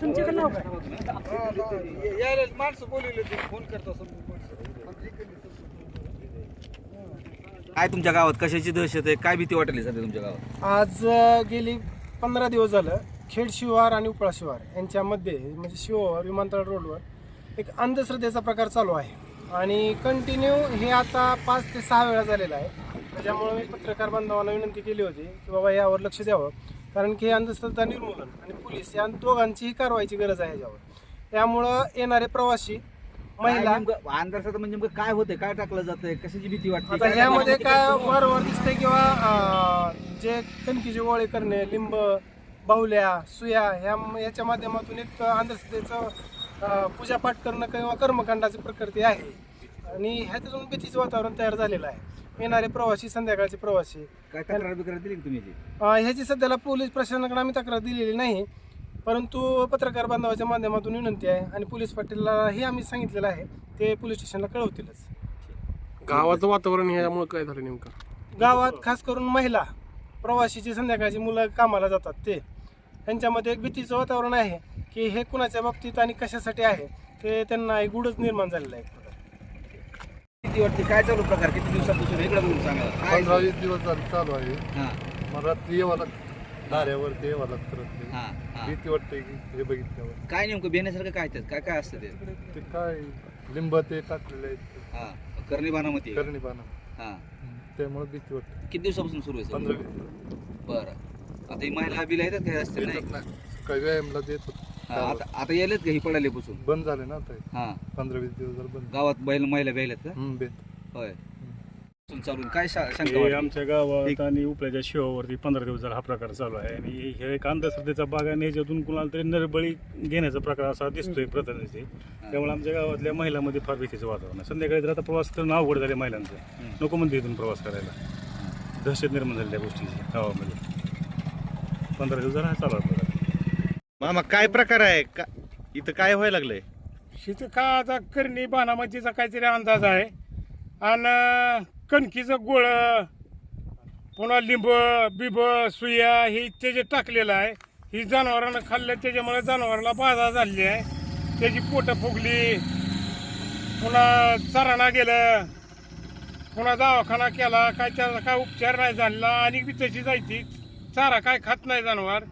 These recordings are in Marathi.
तुमच्याकडे नाव काय? यायला माणसं बोलवले ते फोन करतो काय तुमच्या गावात? कशाची दहशत आहे? काय भीती वाटली सध्या तुमच्या गावात? आज अ, गेली पंधरा दिवस झालं खेड शिवार आणि उपळा शिवार यांच्यामध्ये म्हणजे शिवार विमानतळ रोडवर एक अंधश्रद्धेचा प्रकार चालू आहे. आणि कंटिन्यू हे आता पाच ते सहा वेळा झालेला आहे. त्याच्यामुळे मी पत्रकार बांधवांना विनंती केली होती की बाबा यावर लक्ष द्यावं. कारण की हे अंधश्रद्धा निर्मूलन आणि पोलीस या दोघांचीही कारवाईची गरज आहे याच्यावर. त्यामुळं येणारे प्रवासी महिला अंधाराचं म्हणजे नेमकं काय होतंय? काय टाकलं जातंय? कशाची भीती वाटते? आता ह्यामध्ये काय वारंवार दिसतंय किंवा अं, जे कणकीचे गोळे करणे लिंब बाहुल्या सुया ह्या याच्या माध्यमातून एक अंधश्रद्धेचं अं, पूजापाठ करणं किंवा कर्मकांडाची प्रकृती आहे. आणि ह्याच्यातून भीतीचं वातावरण तयार झालेलं आहे. येणारे प्रवासी संध्याकाळचे प्रवासी. काय तक्रार बिक्रार दिली का तुम्ही याची? अं, ह्याची सध्याला पोलीस प्रशासनाकडे आम्ही तक्रार दिलेली नाही परंतु पत्रकार बांधवाच्या माध्यमातून विनंती आहे आणि पोलीस पाटीललाही आम्ही सांगितलेलं आहे ते पोलीस स्टेशनला कळवतीलच. गावाचं वातावरण ह्यामुळे काय झालं नेमकं? गावात खास करून महिला प्रवाशीची संध्याकाळची मुलं कामाला जातात ते. त्यांच्यामध्ये एक भीतीचं वातावरण आहे की हे कुणाच्या बाबतीत आणि कशासाठी आहे ते त्यांना एक गुडच निर्माण झालेलं आहे भीती वाटते काय चालू प्रकार? किती दिवसापासून इकडे म्हणून सांगा. काय पंधरा वीस दिवस झाले चालू आहे. हा. मग रात्री यावं लागतं. दाऱ्यावरती यावं लागतं रात्री हा हा. भीती वाटते की हे बघितल्यावर. काय नेमकं भेण्यासारखं काय त्यात? काय काय असतं ते? ते काय लिंब ते टाकलेले आहेत. हा करणी बाणामती करणी पानं हा. त्यामुळे भीती वाटते. किती दिवसापासून सुरू आहे पंधरा सर? वीस दिवस. बरं. आता ही महिला बिल येतात काय असते नाही काही व्यायामला देत होत. हा, आता आता यायलेत का ही पडायल्यापासून बंद झाले ना आता हे. हा. पंधरा वीस दिवस झाले बंद. गावात बैल महिला बिल्यात का? हम्म, बेत होय. चालून काय शा- शंका हे वाटते? आमच्या गावात आणि उपल्याच्या शिवावरती पंधरा दिवस झाला हा प्रकार चालू आहे आणि हे एक अंधश्रद्धेचा भाग आहे आणि ह्याच्यातून कुणाला तरी नरबळी घेण्याचा प्रकार असा दिसतोय प्रतिनिधी त्यामुळे आमच्या गावातल्या महिलांमध्ये फार भीतीचं वातावरण आहे. संध्याकाळी तर आता प्रवास करणं अवघड झाले महिलांचं. नको म्हणते इथून प्रवास करायला. दहशत निर्माण झाली त्या गोष्टीची गावामध्ये. पंधरा दिवस झाला हा चालू आहे. प्रकार मामा काय प्रकार आहे? का इथं काय व्हायला लागलंय? शेती का आता करणी बाणामतीचा काहीतरी अंदाज आहे. आणि कणकीचं गोळ पुन्हा लिंब बिब सुया हे ते जे टाकलेलं आहे ही जनावरांना खाल्लं त्याच्यामुळे जनावरांना बाधा झाली आहे. त्याची पोटं फुगली. पुन्हा चरणा गेलं. पुन्हा दवाखाना केला. काय त्याचा काय उपचार नाही झाला आणि तशी जायची. चारा काय खात नाही जनावर.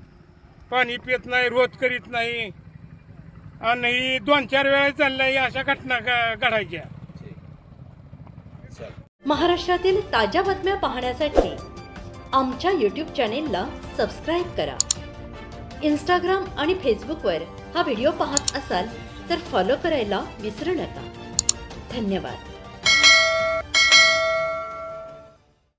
पाणी पित नाही रोध करीत नाही. आणि दोन चार वेळा चालल्या अशा घटना घडायच्या. महाराष्ट्रातील ताज्या बातम्या पाहण्यासाठी आमच्या यूट्यूब चॅनेलला सबस्क्राईब करा. इंस्टाग्राम आणि फेसबुकवर हा व्हिडिओ पाहत असाल तर फॉलो करायला विसरू नका. धन्यवाद.